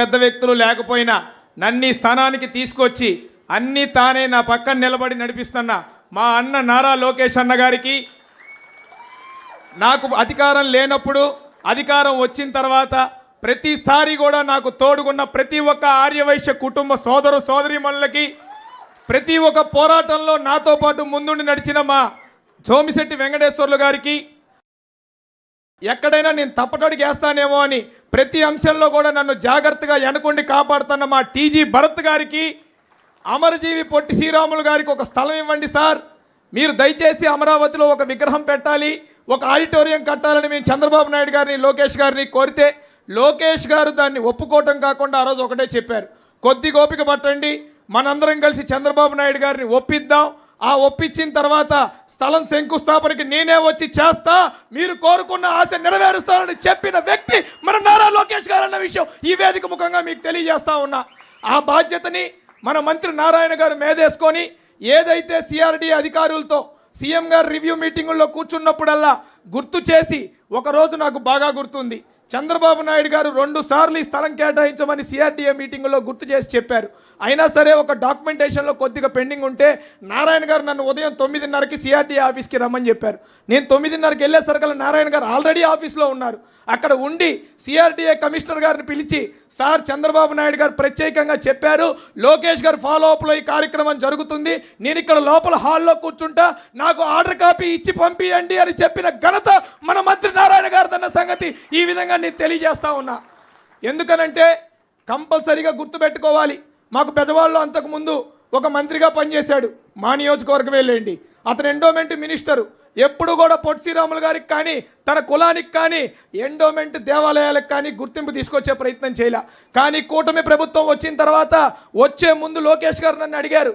పెద్ద వ్యక్తులు లేకపోయినా నన్ను స్థానానికి తీసుకొచ్చి అన్నీ తానే నా పక్కన నిలబడి నడిపిస్తున్న మా అన్న నారా లోకేష్ అన్న గారికి నాకు అధికారం లేనప్పుడు అధికారం వచ్చిన తర్వాత ప్రతిసారి కూడా నాకు తోడుగున్న ప్రతి ఒక్క ఆర్యవైశ్య కుటుంబ సోదరు సోదరిమణులకి ప్రతి ఒక్క పోరాటంలో నాతో పాటు ముందుండి నడిచిన మా సోమిశెట్టి వెంకటేశ్వర్లు గారికి ఎక్కడైనా నేను తప్పటడికి వేస్తానేమో అని ప్రతి అంశంలో కూడా నన్ను జాగ్రత్తగా ఎనకొండి కాపాడుతున్న మా టీజీ భరత్ గారికి అమరజీవి పొట్టి శ్రీరాములు గారికి ఒక స్థలం ఇవ్వండి సార్. మీరు దయచేసి అమరావతిలో ఒక విగ్రహం పెట్టాలి ఒక ఆడిటోరియం కట్టాలని మేము చంద్రబాబు నాయుడు గారిని లోకేష్ గారిని కోరితే లోకేష్ గారు దాన్ని ఒప్పుకోవటం కాకుండా ఆ రోజు ఒకటే చెప్పారు. కొద్ది గోపిక పట్టండి మనందరం కలిసి చంద్రబాబు నాయుడు గారిని ఒప్పిద్దాం ఆ ఒప్పించిన తర్వాత స్థలం శంకుస్థాపనకి నేనే వచ్చి చేస్తా. మీరు కోరుకున్న ఆశ నెరవేరుస్తానని చెప్పిన వ్యక్తి మన నారా లోకేష్ గారు అన్న విషయం ఈ వేదిక ముఖంగా మీకు తెలియజేస్తా ఉన్నా. ఆ బాధ్యతని మన మంత్రి నారాయణ గారు మేదేసుకొని ఏదైతే సిఆర్డి అధికారులతో సీఎం గారు రివ్యూ మీటింగుల్లో కూర్చున్నప్పుడల్లా గుర్తు చేసి ఒకరోజు నాకు బాగా గుర్తుంది. చంద్రబాబు నాయుడు గారు రెండు సార్లు ఈ స్థలం కేటాయించమని సిఆర్డీఏ మీటింగులో గుర్తు చేసి చెప్పారు. అయినా సరే ఒక డాక్యుమెంటేషన్లో కొద్దిగా పెండింగ్ ఉంటే నారాయణ గారు నన్ను ఉదయం తొమ్మిదిన్నరకి సిఆర్డీఏ ఆఫీస్కి రమ్మని చెప్పారు. నేను తొమ్మిదిన్నరకి వెళ్ళేసరికల్లా నారాయణ గారు ఆల్రెడీ ఆఫీస్లో ఉన్నారు. అక్కడ ఉండి సిఆర్డీఏ కమిషనర్ గారిని పిలిచి సార్ చంద్రబాబు నాయుడు గారు ప్రత్యేకంగా చెప్పారు. లోకేష్ గారు ఫాలో అప్లో ఈ కార్యక్రమం జరుగుతుంది. నేను ఇక్కడ లోపల హాల్లో కూర్చుంటా. నాకు ఆర్డర్ కాపీ ఇచ్చి పంపియండి అని చెప్పిన ఘనత మన మంత్రి నారాయణ గారు సంగతి. ఈ విధంగా విషయాన్ని తెలియజేస్తా ఉన్నా. ఎందుకనంటే కంపల్సరీగా గుర్తుపెట్టుకోవాలి. మాకు పెద్దవాళ్ళు అంతకుముందు ఒక మంత్రిగా పనిచేశాడు. మా నియోజకవర్గం వెళ్ళండి. అతను ఎండోమెంట్ మినిస్టరు ఎప్పుడు కూడా పొట్టి శ్రీరాములు గారికి కానీ తన కులానికి కానీ ఎండోమెంట్ దేవాలయాలకు కానీ గుర్తింపు తీసుకొచ్చే ప్రయత్నం చేయలే. కానీ కూటమి ప్రభుత్వం వచ్చిన తర్వాత వచ్చే ముందు లోకేష్ గారు నన్ను అడిగారు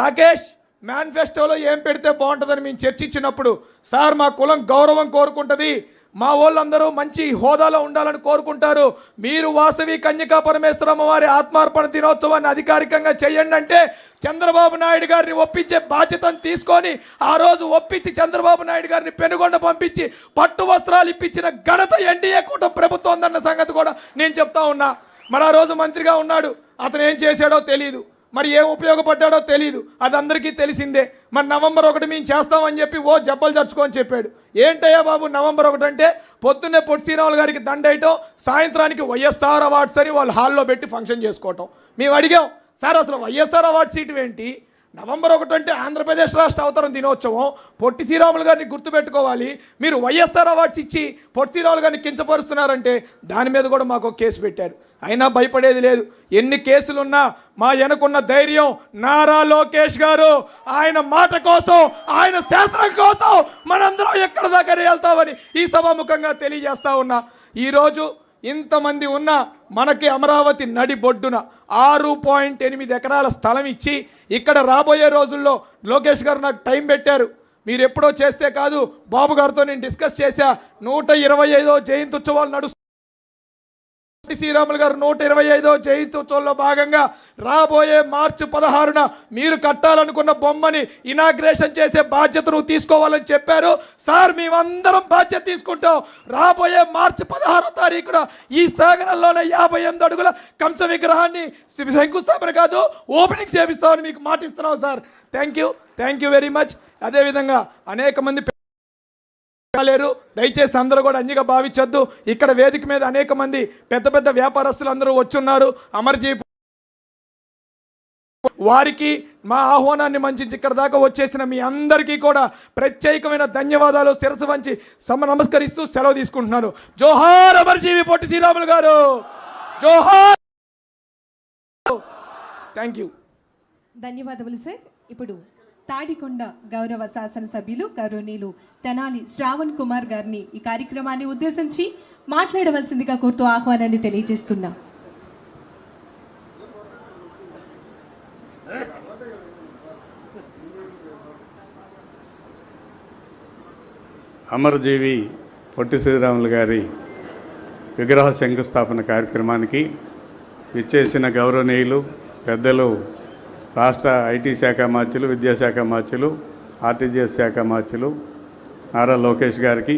రాకేష్ మేనిఫెస్టోలో ఏం పెడితే బాగుంటుందని మేము చర్చించినప్పుడు సార్ మా కులం గౌరవం కోరుకుంటుంది. మా వాళ్ళందరూ మంచి హోదాలో ఉండాలని కోరుకుంటారు. మీరు వాసవి కన్యకా పరమేశ్వరమ్మ వారి ఆత్మార్పణ దినోత్సవాన్ని అధికారికంగా చేయండి అంటే చంద్రబాబు నాయుడు గారిని ఒప్పించే బాధ్యతను తీసుకొని ఆ రోజు ఒప్పించి చంద్రబాబు నాయుడు గారిని పెనుగొండ పంపించి పట్టు వస్త్రాలు ఇప్పించిన ఘనత ఎన్డీఏ కూటమి ప్రభుత్వం ఉందన్న సంగతి కూడా నేను చెప్తా ఉన్నా. మరి ఆ రోజు మంత్రిగా ఉన్నాడు. అతను ఏం చేశాడో తెలియదు మరి ఏం ఉపయోగపడ్డాడో తెలియదు అది అందరికీ తెలిసిందే. మరి నవంబర్ ఒకటి మేము చేస్తామని చెప్పి ఓ జబ్బలు చచ్చుకొని చెప్పాడు. ఏంటయ్యా బాబు నవంబర్ ఒకటి అంటే పొద్దున్నే పొట్టి శ్రీరాములు గారికి దండేయటం సాయంత్రానికి వైఎస్ఆర్ అవార్డ్స్ అని వాళ్ళు హాల్లో పెట్టి ఫంక్షన్ చేసుకోవటం. మేము అడిగాం సార్ అసలు వైఎస్ఆర్ అవార్డ్ సీటు ఏంటి? నవంబర్ ఒకటి అంటే ఆంధ్రప్రదేశ్ రాష్ట్ర అవతరణ దినోత్సవం. పొట్టి శ్రీరాములు గారిని గుర్తుపెట్టుకోవాలి. మీరు వైఎస్ఆర్ అవార్డ్స్ ఇచ్చి పొట్టి శ్రీరాములు గారిని కించపరుస్తున్నారంటే దాని మీద కూడా మాకు కేసు పెట్టారు. అయినా భయపడేది లేదు. ఎన్ని కేసులున్నా మా వెనకున్న ధైర్యం నారా లోకేష్ గారు. ఆయన మాట కోసం ఆయన శాస్త్రం కోసం మనందరం ఎక్కడ దాకా వెళ్తామని ఈ సభాముఖంగా తెలియజేస్తా ఉన్నా. ఈరోజు ఇంతమంది ఉన్న మనకి అమరావతి నడి బొడ్డున ఆరు పాయింట్ ఎనిమిది ఎకరాల స్థలం ఇచ్చి ఇక్కడ రాబోయే రోజుల్లో లోకేష్ గారు నాకు టైం పెట్టారు. మీరు ఎప్పుడో చేస్తే కాదు బాబు గారితో నేను డిస్కస్ చేశా. నూట ఇరవై ఐదో జయంతి ఉత్సవాలు నడుస్తు శ్రీరాములు గారు నూట ఇరవై ఐదో జయంతి ఉత్సవంలో భాగంగా రాబోయే మార్చి పదహారున మీరు కట్టాలనుకున్న బొమ్మని ఇనాగ్రేషన్ చేసే బాధ్యత నువ్వు తీసుకోవాలని చెప్పారు. సార్ మేమందరం బాధ్యత తీసుకుంటాం. రాబోయే మార్చి పదహారు తారీఖున ఈ సాగరంలోనే యాభై ఎనిమిది అడుగుల కంస విగ్రహాన్ని శంకుస్థాపన కాదు ఓపెనింగ్ చేపిస్తామని మీకు మాటిస్తున్నాం sir. Thank you thank you very much అదేవిధంగా అనేక మంది లేరు. దయచేసి అందరూ కూడా అన్నిగా భావించొద్దు. ఇక్కడ వేదిక మీద అనేక మంది పెద్ద పెద్ద వ్యాపారస్తులు అందరూ వచ్చున్నారు. అమర్జీ వారికి మా ఆహ్వానాన్ని మంచి ఇక్కడ దాకా వచ్చేసిన మీ అందరికీ కూడా ప్రత్యేకమైన ధన్యవాదాలు శిరసు వంచి సమ నమస్కరిస్తూ సెలవు తీసుకుంటున్నాను. జోహార్ అమర్జీవి పొట్టి శ్రీరాములు గారు. జోహార్. థ్యాంక్ యూ ధన్యవాదములు సార్. ఇప్పుడు తాడికొండ గౌరవ శాసనసభ్యులు గౌరవనీయులు తెనాలి శ్రావణ్ కుమార్ గారిని ఈ కార్యక్రమాన్ని ఉద్దేశించి మాట్లాడవలసిందిగా కోరుతూ ఆహ్వానాన్ని తెలియజేస్తున్నాం. అమరజీవి పొట్టి శ్రీరాములు గారి విగ్రహ శంకుస్థాపన కార్యక్రమానికి విచ్చేసిన గౌరవనీయులు పెద్దలు రాష్ట్ర ఐటీ శాఖ మార్చులు విద్యాశాఖ మార్చులు ఆర్టీజీఎస్ శాఖ మార్చులు నారా లోకేష్ గారికి